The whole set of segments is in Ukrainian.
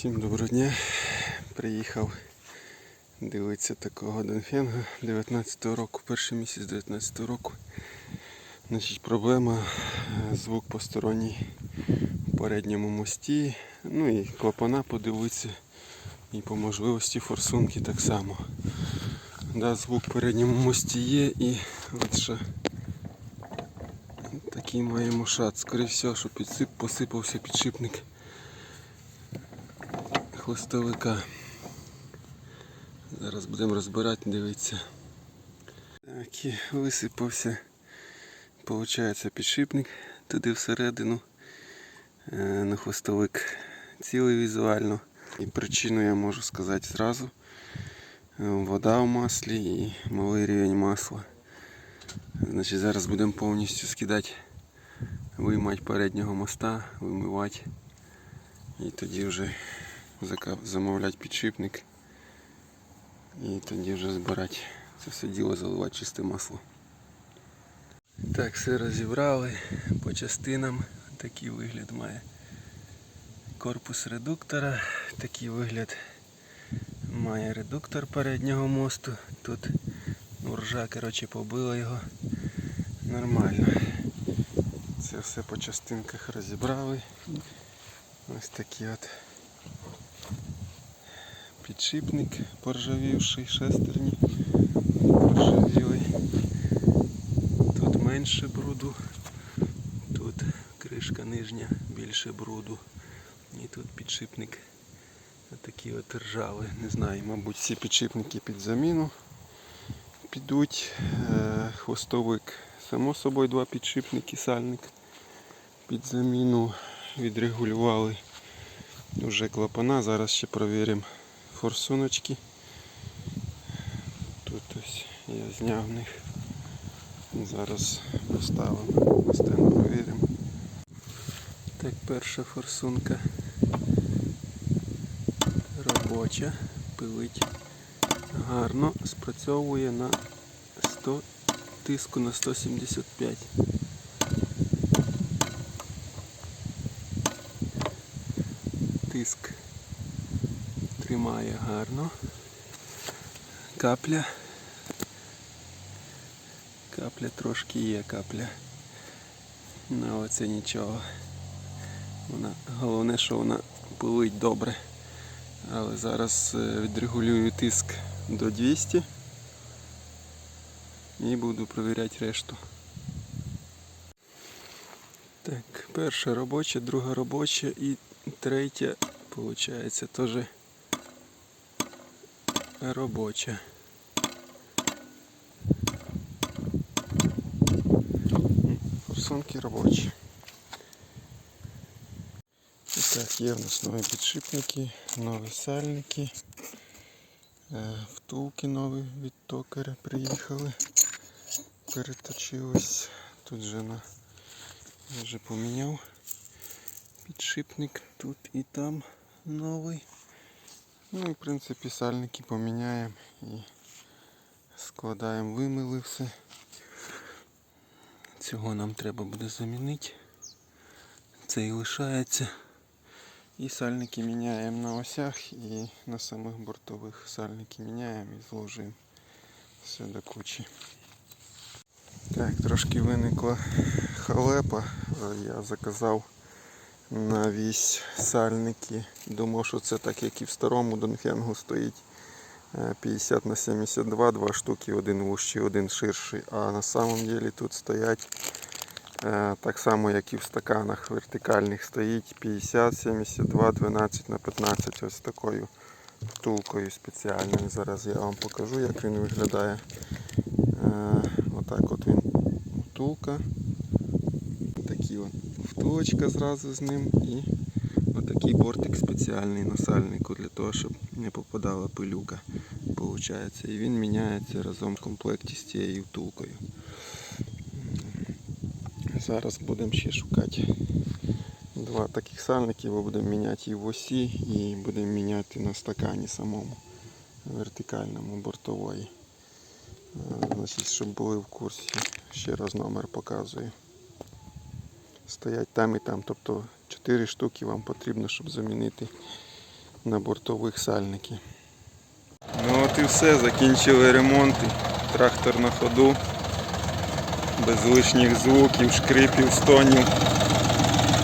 Всім доброго дня. Приїхав дивитися такого Донфенга 19-го року, перший місяць 19-го року. Значить, проблема е, звук посторонній в передньому мості. Ну і клапана подивитися. І по можливості форсунки так само. Да, звук в передньому мості є і от такий маємо шат. Скоріше що підсип, посипався підшипник хвостовика. Зараз будемо розбирати, дивитися. Так, і висипався, виходить, підшипник туди всередину. Е, На хвостовик цілий візуально. І причину я можу сказати зразу. Е, Вода в маслі і малий рівень масла. Значить, зараз будемо повністю скидати, виймати переднього моста, вимивати. І тоді вже замовляти підшипник. І тоді вже збирати це все діло, заливати чисте масло. Так, все розібрали по частинам. Такий вигляд має корпус редуктора. Такий вигляд має редуктор переднього мосту. Тут ну, коротше, побила його нормально. Це все по частинках розібрали. Ось такі от підшипник поржавівший, шестерні поржавіли. Тут менше бруду, тут кришка нижня більше бруду. І тут підшипник такий от ржавий. Не знаю, мабуть, всі підшипники під заміну підуть. Е, Хвостовик, само собою, два підшипники, сальник під заміну відрегулювали вже клапана. Зараз ще провіримо форсуночки. Тут ось я зняв них. Зараз поставимо, на стенд провіримо. Так, перша форсунка робоча, пилить гарно, спрацьовує на 100 тиску на 175. Тиск тримає гарно. Капля. Капля трошки є капля. Ну оце нічого. Вона, головне, що вона пилить добре. Але зараз е, відрегулюю тиск до 200 і буду перевіряти решту. Так, перша робоча, друга робоча і третя, виходить, теж робоча. Форсунки робочі. І так, є в нас нові підшипники, нові сальники, е, втулки нові від токаря приїхали. Переточились. Тут же на вже поміняв підшипник тут і там новий. Ну і в принципі сальники поміняємо і складаємо, вимили все. Цього нам треба буде замінити. Цей лишається. І сальники міняємо на осях і на самих бортових сальники міняємо і зложуємо все до кучі. Так, трошки виникла халепа. Я заказав на вісь сальники. Думав, що це так, як і в старому Донфенгу стоїть е, 50 на 72, два штуки, один вущий, один ширший. А на самом деле тут стоять е, так само, як і в стаканах вертикальних стоїть 50, 72, 12 на 15 ось такою втулкою спеціальною. Зараз я вам покажу, як він виглядає. Е, Отак от він втулка. Такі от втулочка зразу з ним і отакий бортик спеціальний на сальнику для того, щоб не попадала пилюка. Получається. І він міняється разом в комплекті з цією втулкою. Зараз будемо ще шукати два таких сальників, будемо міняти і в осі, і будемо міняти на стакані самому вертикальному бортової. Е, Значить, щоб були в курсі, ще раз номер показую. Стоять там і там, тобто 4 штуки вам потрібно, щоб замінити на бортових сальники. Ну от і все, закінчили ремонти. Трактор на ходу. Без лишніх звуків, шкрипів, стонів.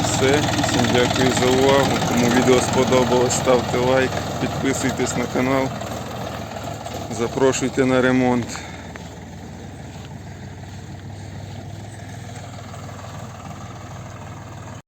Все. Всім дякую за увагу. Кому відео сподобалось, ставте лайк, підписуйтесь на канал. Запрошуйте на ремонт.